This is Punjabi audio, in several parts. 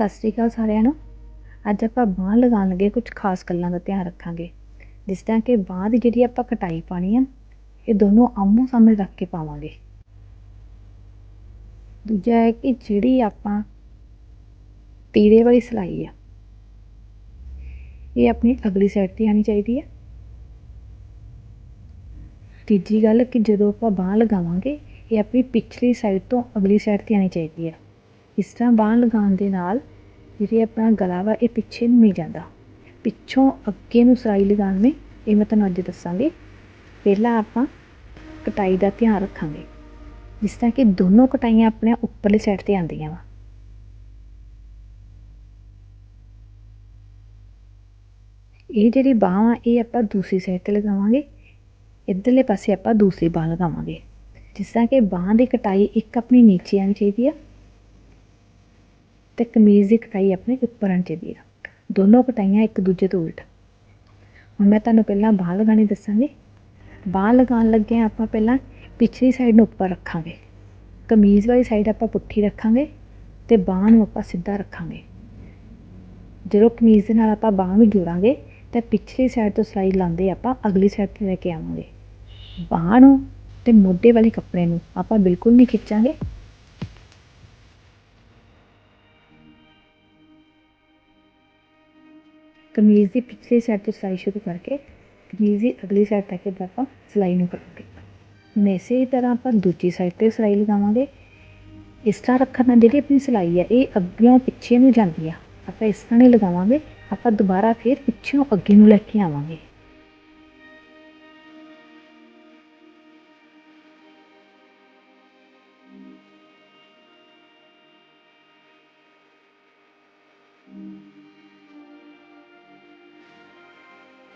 ਸਤਿ ਸ਼੍ਰੀ ਅਕਾਲ ਸਾਰਿਆਂ ਨੂੰ। ਅੱਜ ਆਪਾਂ ਬਾਂਹ ਲਗਾਉਣ ਲੱਗੇ ਕੁਝ ਖਾਸ ਗੱਲਾਂ ਦਾ ਧਿਆਨ ਰੱਖਾਂਗੇ। ਜਿਸ ਤਰ੍ਹਾਂ ਕਿ ਬਾਂਹ ਦੀ ਜਿਹੜੀ ਆਪਾਂ ਕਟਾਈ ਪਾਣੀ ਆ, ਇਹ ਦੋਨੋਂ ਆਮੋ ਸਾਹਮਣੇ ਰੱਖ ਕੇ ਪਾਵਾਂਗੇ। ਦੂਜਾ ਹੈ ਕਿ ਜਿਹੜੀ ਆਪਾਂ ਤੀਰੇ ਵਾਲੀ ਸਿਲਾਈ ਆ, ਇਹ ਆਪਣੀ ਅਗਲੀ ਸਾਈਡ ਤੇ ਆਣੀ ਚਾਹੀਦੀ ਹੈ ਤੀਜੀ ਗੱਲ ਕਿ ਜਦੋਂ ਆਪਾਂ ਬਾਂਹ ਲਗਾਵਾਂਗੇ, ਇਹ ਆਪਣੀ ਪਿਛਲੀ ਸਾਈਡ ਤੋਂ ਅਗਲੀ ਸਾਈਡ ਤੇ ਆਣੀ ਚਾਹੀਦੀ ਹੈ ਇਸ ਤਰ੍ਹਾਂ ਬਾਂਹ ਲਗਾਉਣ ਦੇ ਨਾਲ ਜਿਹੜੀ ਆਪਣਾ ਗਲਾ ਵਾ, ਇਹ ਪਿੱਛੇ ਨੂੰ ਨਹੀਂ ਜਾਂਦਾ। ਪਿੱਛੋਂ ਅੱਗੇ ਨੂੰ ਸਿਲਾਈ ਲਗਾਉਣੀ ਇਹ ਮੈਂ ਤੁਹਾਨੂੰ ਅੱਜ ਦੱਸਾਂਗੀ। ਪਹਿਲਾਂ ਆਪਾਂ ਕਟਾਈ ਦਾ ਧਿਆਨ ਰੱਖਾਂਗੇ। ਜਿਸ ਤਰ੍ਹਾਂ ਕਿ ਦੋਨੋਂ ਕਟਾਈਆਂ ਆਪਣੇ ਉੱਪਰਲੀ ਸਾਈਡ ਤੇ ਆਉਂਦੀਆਂ ਵਾ। ਇਹ ਜਿਹੜੀ ਬਾਂਹ ਆ, ਇਹ ਆਪਾਂ ਦੂਸਰੀ ਸਾਈਡ ਤੇ ਲਗਾਵਾਂਗੇ। ਇੱਧਰਲੇ ਪਾਸੇ ਆਪਾਂ ਦੂਸਰੀ ਬਾਂਹ ਲਗਾਵਾਂਗੇ। ਜਿਸ ਤਰ੍ਹਾਂ ਕਿ ਬਾਂਹ ਦੀ ਕਟਾਈ ਇੱਕ ਆਪਣੀ ਨੀਚੇ ਆਣੀ ਚਾਹੀਦੀ ਆ ਅਤੇ ਕਮੀਜ਼ ਦੀ ਕਟਾਈ ਆਪਣੇ ਉੱਪਰ ਆਉਣੀ ਚਾਹੀਦੀ ਆ ਦੋਨੋਂ ਕਟਾਈਆਂ ਇੱਕ ਦੂਜੇ ਤੋਂ ਉਲਟ। ਹੁਣ ਮੈਂ ਤੁਹਾਨੂੰ ਪਹਿਲਾਂ ਬਾਂਹ ਲਗਾਉਣੀ ਦੱਸਾਂਗੀ। ਬਾਂਹ ਲਗਾਉਣ ਲੱਗਿਆਂ ਆਪਾਂ ਪਹਿਲਾਂ ਪਿਛਲੀ ਸਾਈਡ ਨੂੰ ਉੱਪਰ ਰੱਖਾਂਗੇ। ਕਮੀਜ਼ ਵਾਲੀ ਸਾਈਡ ਆਪਾਂ ਪੁੱਠੀ ਰੱਖਾਂਗੇ ਅਤੇ ਬਾਂਹ ਨੂੰ ਆਪਾਂ ਸਿੱਧਾ ਰੱਖਾਂਗੇ। ਜਦੋਂ ਕਮੀਜ਼ ਦੇ ਨਾਲ ਆਪਾਂ ਬਾਂਹ ਵੀ ਜੋੜਾਂਗੇ ਤਾਂ ਪਿਛਲੀ ਸਾਈਡ ਤੋਂ ਸਿਲਾਈ ਲਾਉਂਦੇ ਆਪਾਂ ਅਗਲੀ ਸਾਈਡ ਤੇ ਲੈ ਕੇ ਆਵਾਂਗੇ। ਬਾਂਹ ਨੂੰ ਅਤੇ ਮੋਢੇ ਵਾਲੇ ਕੱਪੜੇ ਨੂੰ ਆਪਾਂ ਬਿਲਕੁਲ ਨਹੀਂ ਖਿੱਚਾਂਗੇ। ਕਮੀਜ਼ ਦੀ ਪਿਛਲੀ ਸਾਈਡ ਤੋਂ ਸਿਲਾਈ ਸ਼ੁਰੂ ਕਰਕੇ, ਕਮੀਜ਼ ਦੀ ਅਗਲੀ ਸਾਈਡ ਤੱਕ ਆਪਾਂ ਸਿਲਾਈ ਨੂੰ ਕਰਾਂਗੇ। ਹੁਣ ਇਸੇ ਤਰ੍ਹਾਂ ਆਪਾਂ ਦੂਜੀ ਸਾਈਡ ਤੇ ਸਿਲਾਈ ਲਗਾਵਾਂਗੇ। ਇਸ ਤਰ੍ਹਾਂ ਰੱਖਣ ਨਾਲ ਜਿਹੜੀ ਆਪਣੀ ਸਿਲਾਈ ਹੈ, ਇਹ ਅੱਗਿਓਂ ਪਿੱਛੇ ਨੂੰ ਜਾਂਦੀ ਆ। ਆਪਾਂ ਇਸ ਤਰ੍ਹਾਂ ਨਹੀਂ ਲਗਾਵਾਂਗੇ, ਆਪਾਂ ਦੁਬਾਰਾ ਫਿਰ ਪਿੱਛੋਂ ਅੱਗੇ ਨੂੰ ਲੈ ਕੇ ਆਵਾਂਗੇ।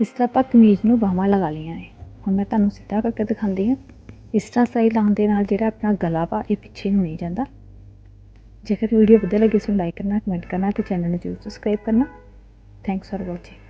ਇਸ ਤਰ੍ਹਾਂ ਆਪਾਂ ਕਮੀਜ਼ ਨੂੰ ਬਾਹਵਾਂ ਲਗਾ ਲਈਆਂ ਨੇ। ਹੁਣ ਮੈਂ ਤੁਹਾਨੂੰ ਸਿੱਧਾ ਕਰਕੇ ਦਿਖਾਉਂਦੀ ਹਾਂ। ਇਸ ਤਰ੍ਹਾਂ ਸਿਲਾਈ ਲਾਉਣ ਦੇ ਨਾਲ ਜਿਹੜਾ ਆਪਣਾ ਗਲਾ ਵਾ, ਇਹ ਪਿੱਛੇ ਨੂੰ ਨਹੀਂ ਜਾਂਦਾ। ਜੇਕਰ ਵੀਡੀਓ ਵਧੀਆ ਲੱਗੀ ਸੋ ਲਾਈਕ ਕਰਨਾ ਕਮੈਂਟ ਕਰਨਾ ਤੇ ਚੈਨਲ ਨੂੰ ਜ਼ਰੂਰ ਸਬਸਕ੍ਰਾਈਬ ਕਰਨਾ। Thanks for watching